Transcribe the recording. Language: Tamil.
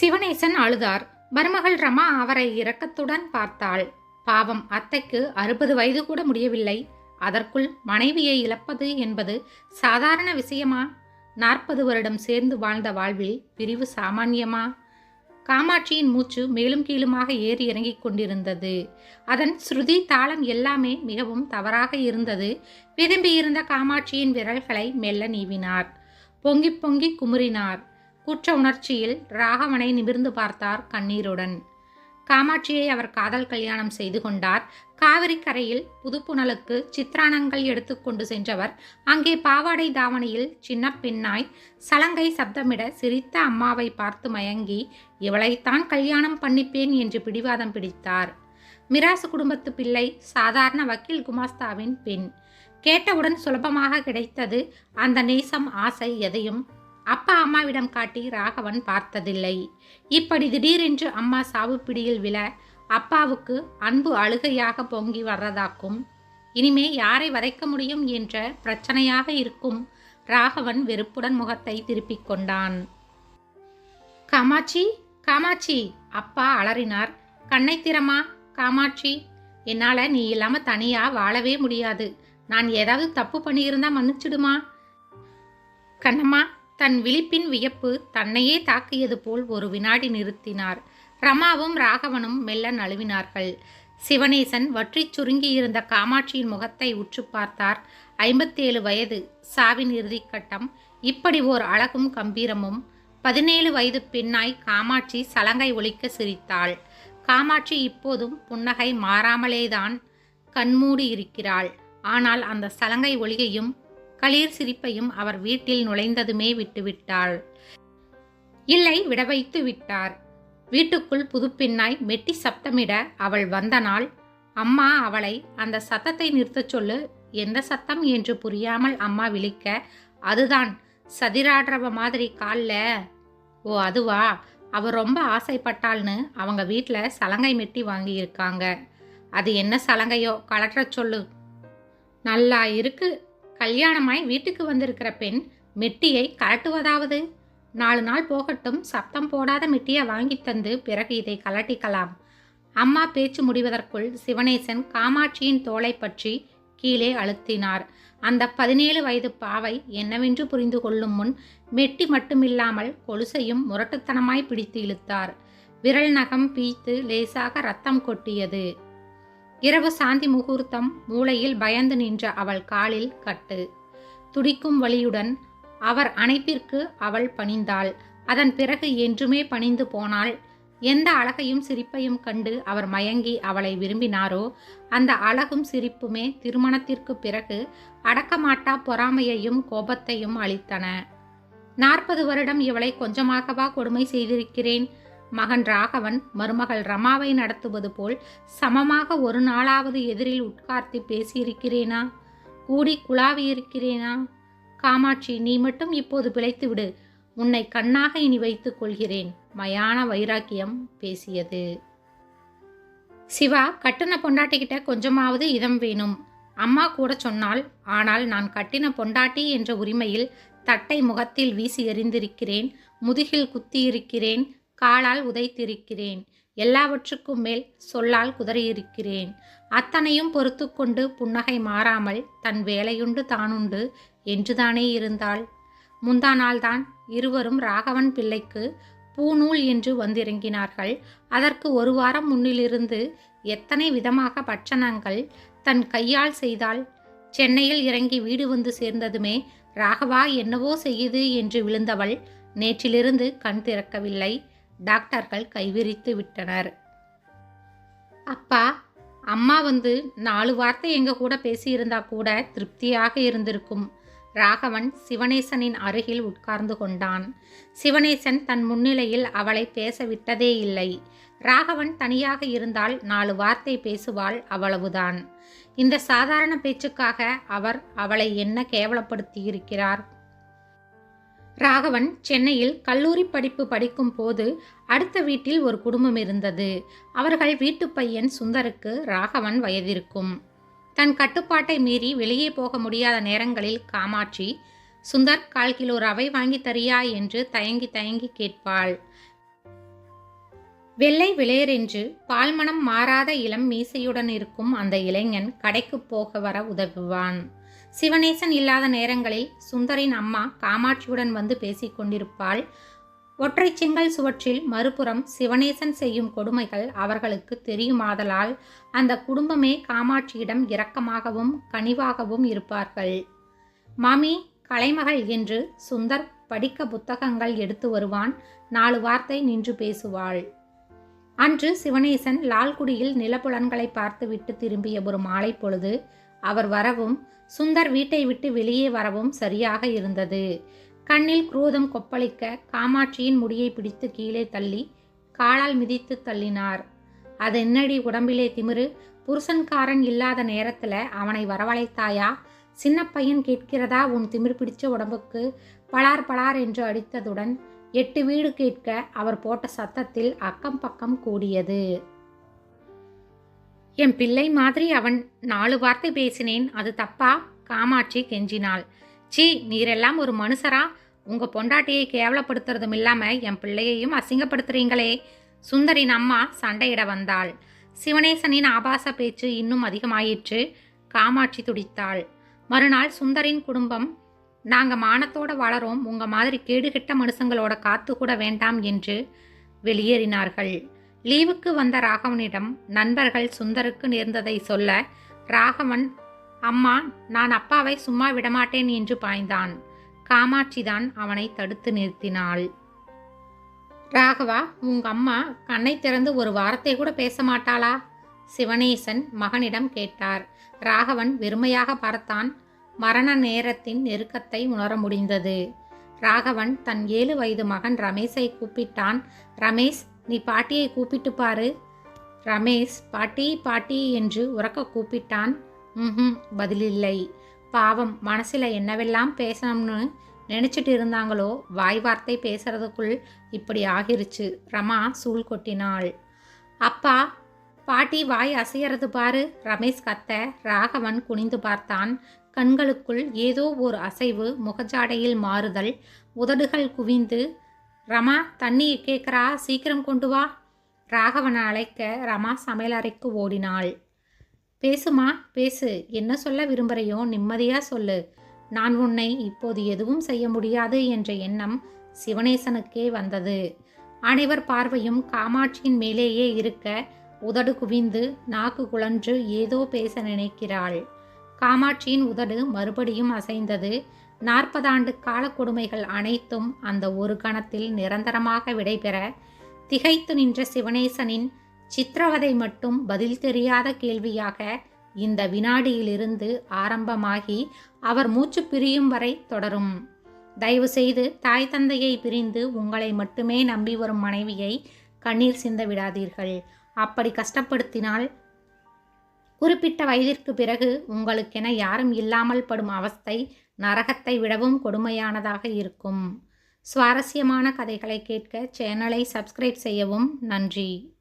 சிவனேசன் அழுதார். மருமகள் ரமா அவரை இரக்கத்துடன் பார்த்தாள். பாவம் அத்தைக்கு அறுபது வயது கூட முடியவில்லை. அதற்குள் மனைவியை இழப்பது என்பது சாதாரண விஷயமா? நாற்பது வருடம் சேர்ந்து வாழ்ந்த வாழ்வில் பிரிவு சாமானியமா? காமாட்சியின் மூச்சு மேலும் கீழுமாக ஏறி இறங்கிக் கொண்டிருந்தது. அதன் ஸ்ருதி தாளம் எல்லாமே மிகவும் தவறாக இருந்தது. விரும்பியிருந்த காமாட்சியின் விரல்களை மெல்ல நீவினார். பொங்கி பொங்கி குமுறினார். குற்ற உணர்ச்சியில் ராகவனை நிமிர்ந்து பார்த்தார் கண்ணீருடன். காமாட்சியை அவர் காதல் கல்யாணம் செய்து கொண்டார். காவிரி கரையில் புதுப்புணலுக்கு சித்திரானங்கள் எடுத்துக்கொண்டு சென்றவர். அங்கே பாவாடை தாவணியில் சின்ன பெண்ணாய் சலங்கை சப்தமிட சிரித்த அம்மாவை பார்த்து மயங்கி இவளைத்தான் கல்யாணம் பண்ணிப்பேன் என்று பிடிவாதம் பிடித்தார். மிராசு குடும்பத்து பிள்ளை சாதாரண வக்கீல் குமாஸ்தாவின் பெண். கேட்டவுடன் சுலபமாக கிடைத்தது அந்த நேசம் ஆசை எதையும் அப்பா அம்மாவிடம் காட்டி ராகவன் பார்த்ததில்லை. இப்படி திடீரென்று அம்மா சாவு பிடியில் விழ அப்பாவுக்கு அன்பு அழுகையாக பொங்கி வர்றதாக்கும். இனிமே யாரை வதைக்க முடியும் என்ற பிரச்சனையாக இருக்கும் ராகவன் வெறுப்புடன் முகத்தை திருப்பிக் கொண்டான். காமாட்சி காமாட்சி அப்பா அலறினார். கண்ணை திறமா காமாட்சி. என்னால் நீ இல்லாமல் தனியாக வாழவே முடியாது. நான் ஏதாவது தப்பு பண்ணியிருந்தா மன்னிச்சிடுமா? கண்ணம்மா தன் விழிப்பின் வியப்பு தன்னையே தாக்கியது போல் ஒரு வினாடி நிறுத்தினார். ரமாவும் ராகவனும் மெல்ல நழுவினார்கள். சிவனேசன் வற்றிச் சுருங்கியிருந்த காமாட்சியின் முகத்தை உற்று பார்த்தார். ஐம்பத்தேழு வயது சாவின் இறுதிக்கட்டம் இப்படி ஓர் அழகும் கம்பீரமும் பதினேழு வயது பெண்ணாய் காமாட்சி சலங்கை ஒழிக்க சிரித்தாள். காமாட்சி இப்போதும் புன்னகை மாறாமலேதான் கண்மூடி இருக்கிறாள் ஆனால் அந்த சலங்கை ஒளியையும் களீர் சிரிப்பையும் அவர் வீட்டில் நுழைந்ததுமே விட்டுவிட்டாள். இல்லை விட வைத்து விட்டார். வீட்டுக்குள் புதுப்பின்னாய் மெட்டி சப்தமிட அவள் வந்த நாள். அம்மா அவளை அந்த சத்தத்தை நிறுத்தச் சொல்லு. எந்த சத்தம் என்று புரியாமல் அம்மா விழிக்க அதுதான் சதிராடுறவ மாதிரி கால்ல. ஓ அதுவா? அவ ரொம்ப ஆசைப்பட்டாள்னு அவங்க வீட்டில் சலங்கை மெட்டி வாங்கியிருக்காங்க. அது என்ன சலங்கையோ? கலற்ற சொல்லு. நல்லா இருக்கு கல்யாணமாய் வீட்டுக்கு வந்திருக்கிற பெண் மெட்டியை கலட்டுவதாவது நாலு நாள் போகட்டும் சத்தம் போடாத மெட்டியை வாங்கி தந்து பிறகு இதை கலட்டிக்கலாம் அம்மா பேச்சு முடிவதற்குள் சிவனேசன் காமாட்சியின் தோலை பற்றி கீழே அழுத்தினார். அந்த பதினேழு வயது பாவை என்னவென்று புரிந்து கொள்ளும் முன் மெட்டி மட்டுமில்லாமல் கொலுசையும் முரட்டுத்தனமாய் பிடித்து இழுத்தார். விரல் நகம் பீய்த்து லேசாக ரத்தம் கொட்டியது. இரவு சாந்தி முகூர்த்தம் மூளையில் பயந்து நின்ற அவள் காலில் கட்டு. துடிக்கும் வழியுடன் அவர் அணைப்பிற்கு அவள் பணிந்தாள். அதன் பிறகு என்றுமே பணிந்து போனாள். எந்த அழகையும் சிரிப்பையும் கண்டு அவர் மயங்கி அவளை விரும்பினாரோ அந்த அழகும் சிரிப்புமே திருமணத்திற்கு பிறகு அடக்கமாட்டா பொறாமையையும் கோபத்தையும் அளித்தன. நாற்பது வருடம் இவளை கொஞ்சமாகவா கொடுமை செய்திருக்கிறேன்? மகன் ராகவன் மருமகள் ரமாவை நடத்துவது போல் சமமாக ஒரு நாளாவது எதிரில் உட்கார்த்தி பேசியிருக்கிறேனா? கூடி குழாவி இருக்கிறேனா காமாட்சி நீ மட்டும் இப்போது பிழைத்து விடு உன்னை கண்ணாக இனி வைத்துக் கொள்கிறேன். மயான வைராக்கியம் பேசியது. சிவா கட்டின பொண்டாட்டிக்கிட்ட கொஞ்சமாவது இதம் வேணும். அம்மா கூட சொன்னாள் ஆனால் நான் கட்டின பொண்டாட்டி என்ற உரிமையில் தட்டை முகத்தில் வீசி எறிந்திருக்கிறேன். முதுகில் குத்தியிருக்கிறேன். காலால் உதைத்திருக்கிறேன். எல்லாவற்றுக்கும் மேல் சொல்லால் குதறியிருக்கிறேன். அத்தனையும் பொறுத்து கொண்டு புன்னகை மாறாமல் தன் வேலையுண்டு தானுண்டு என்றுதானே இருந்தாள். முந்தா நாள்தான் இருவரும் ராகவன் பிள்ளைக்கு பூநூல் என்று வந்திறங்கினார்கள். அதற்கு ஒரு வாரம் முன்னிலிருந்து எத்தனை விதமாக பட்சணங்கள் தன் கையால் செய்தால் சென்னையில் இறங்கி வீடு வந்து சேர்ந்ததுமே ராகவா என்னவோ செய்யுது என்று விழுந்தவள் நேற்றிலிருந்து கண் திறக்கவில்லை. டாக்டர்கள் கைவிரித்து விட்டனர். அப்பா அம்மா வந்து நாலு வார்த்தை எங்க கூட பேசியிருந்தா கூட திருப்தியாக இருந்திருக்கும். ராகவன் சிவனேசனின் அருகில் உட்கார்ந்து கொண்டான். சிவனேசன் தன் முன்னிலையில் அவளை பேச விட்டதே இல்லை. ராகவன் தனியாக இருந்தால் நாலு வார்த்தை பேசுவாள் அவ்வளவுதான். இந்த சாதாரண பேச்சுக்காக அவர் அவளை என்ன கேவலப்படுத்தியிருக்கிறார்? ராகவன் சென்னையில் கல்லூரி படிப்பு படிக்கும் போது அடுத்த வீட்டில் ஒரு குடும்பம் இருந்தது. அவர்கள் வீட்டு பையன் சுந்தருக்கு ராகவன் வயதிருக்கும். தன் கட்டுப்பாட்டை மீறி வெளியே போக முடியாத நேரங்களில் காமாட்சி சுந்தர் கால் கிலோ ரவை வாங்கி தரியா என்று தயங்கி தயங்கி கேட்பாள். வெள்ளை விளையரென்று பால்மணம் மாறாத இளம் மீசையுடன் இருக்கும் அந்த இளைஞன் கடைக்கு போக வர உதவுவான். சிவனேசன் இல்லாத நேரங்களில் சுந்தரின் அம்மா காமாட்சியுடன் வந்து பேசிக் கொண்டிருப்பாள். ஒற்றை செங்கல் சுவற்றில் மறுபுறம் சிவனேசன் செய்யும் கொடுமைகள் அவர்களுக்கு தெரியுமாதலால் அந்த குடும்பமே காமாட்சியிடம் இரக்கமாகவும் கனிவாகவும் இருப்பார்கள். மாமி கலைமகள் என்று சுந்தர் படிக்க புத்தகங்கள் எடுத்து வருவான். நாலு வார்த்தை நின்று பேசுவாள். அன்று சிவனேசன் லால்குடியில் நிலப்புலன்களை பார்த்துவிட்டு திரும்பிய ஒரு மாலை பொழுது அவர் வரவும் சுந்தர் வீட்டை விட்டு வெளியே வரவும் சரியாக இருந்தது. கண்ணில் குரோதம் கொப்பளிக்க காமாட்சியின் முடியை பிடித்து கீழே தள்ளி காலால் மிதித்து தள்ளினார். அது என்னடி உடம்பிலே திமிரு? புருஷன்காரன் இல்லாத நேரத்துல அவனை வரவழைத்தாயா? சின்ன பையன் கேட்கிறதா? உன் திமிர் பிடிச்ச உடம்புக்கு பலார் பலார் என்று அடித்ததுடன் எட்டு வீடு கேட்க அவர் போட்ட சத்தத்தில் அக்கம் பக்கம் கூடியது. என் பிள்ளை மாதிரி அவன் நாலு வார்த்தை பேசினேன். அது தப்பா? காமாட்சி கெஞ்சினாள். சீ நீரெல்லாம் ஒரு மனுஷரா? உங்க பொண்டாட்டியை கேவலப்படுத்துறதும் இல்லாம என் பிள்ளையையும் அசிங்கப்படுத்துறீங்களே. சுந்தரின் அம்மா சண்டையிட வந்தாள். சிவனேசனின் ஆபாச பேச்சு இன்னும் அதிகமாயிற்று. காமாட்சி துடித்தாள். மறுநாள் சுந்தரின் குடும்பம் நாங்க மானத்தோட வளரோம். உங்க மாதிரி கேடுகெட்ட மனுஷங்களோட காத்து கூட வேண்டாம் என்று வெளியேறினார்கள். லீவுக்கு வந்த ராகவனிடம் நண்பர்கள் சுந்தருக்கு நேர்ந்ததை சொல்ல ராகவன் அம்மா நான் அப்பாவை சும்மா விடமாட்டேன் என்று பாய்ந்தான். காமாட்சிதான் அவனை தடுத்து நிறுத்தினாள். ராகவா உங்க அம்மா கண்ணை திறந்து ஒரு வார்த்தை கூட பேச மாட்டாளா சிவனேசன் மகனிடம் கேட்டார். ராகவன் வெறுமையாக பார்த்தான் மரண நேரத்தின் நெருக்கத்தை உணர முடிந்தது. ராகவன் தன் ஏழு வயது மகன் ரமேஷை கூப்பிட்டான். ரமேஷ் நீ பாட்டியை கூப்பிட்டு பாரு. ரமேஷ் பாட்டி பாட்டி என்று உறக்க கூப்பிட்டான். ம் பதிலில்லை. பாவம் மனசில் என்னவெல்லாம் பேசணும்னு நினச்சிட்டு இருந்தாங்களோ வாய் வார்த்தை பேசுறதுக்குள் இப்படி ஆகிருச்சு. ரமா சூழ் கொட்டினாள். அப்பா பாட்டி வாய் அசையறது பாரு. ரமேஷ் கத்த ராகவன் குனிந்து பார்த்தான். கண்களுக்குள் ஏதோ ஒரு அசைவு முகஜாடையில் மாறுதல் உதடுகள் குவிந்து ரமா தண்ணி கேட்குறா? சீக்கிரம் கொண்டு வா. ராகவனை அழைக்க ரமா சமையலறைக்கு ஓடினாள். பேசுமா பேசு. என்ன சொல்ல விரும்புகிறையோ நிம்மதியாக சொல்லு. நான் உன்னை இப்போது எதுவும் செய்ய முடியாது என்ற எண்ணம் சிவனேசனுக்கே வந்தது. அனைவர் பார்வையும் காமாட்சியின் மேலேயே இருக்க உதடு குவிந்து நாக்கு குழன்று ஏதோ பேச நினைக்கிறாள். காமாட்சியின் உதடு மறுபடியும் அசைந்தது. நாற்பதாண்டு கால கொடுமைகள் அனைத்தும் அந்த ஒரு கணத்தில் நிரந்தரமாக விடைபெற திகைத்து நின்ற சிவனேசனின் சித்திரவதை மட்டும் பதில் தெரியாத கேள்வியாக இந்த வினாடியிலிருந்து ஆரம்பமாகி அவர் மூச்சு பிரியும் வரை தொடரும். தயவு செய்து தாய் தந்தையை பிரிந்து உங்களை மட்டுமே நம்பி வரும் மனைவியை கண்ணீர் சிந்த விடாதீர்கள். அப்படி கஷ்டப்படுத்தினால் குறிப்பிட்ட வயதிற்கு பிறகு உங்களுக்கென யாரும் இல்லாமல் படும் அவஸ்தை நரகத்தை விடவும் கொடுமையானதாக இருக்கும். சுவாரஸ்யமான கதைகளை கேட்க சேனலை சப்ஸ்கிரைப் செய்யவும் நன்றி.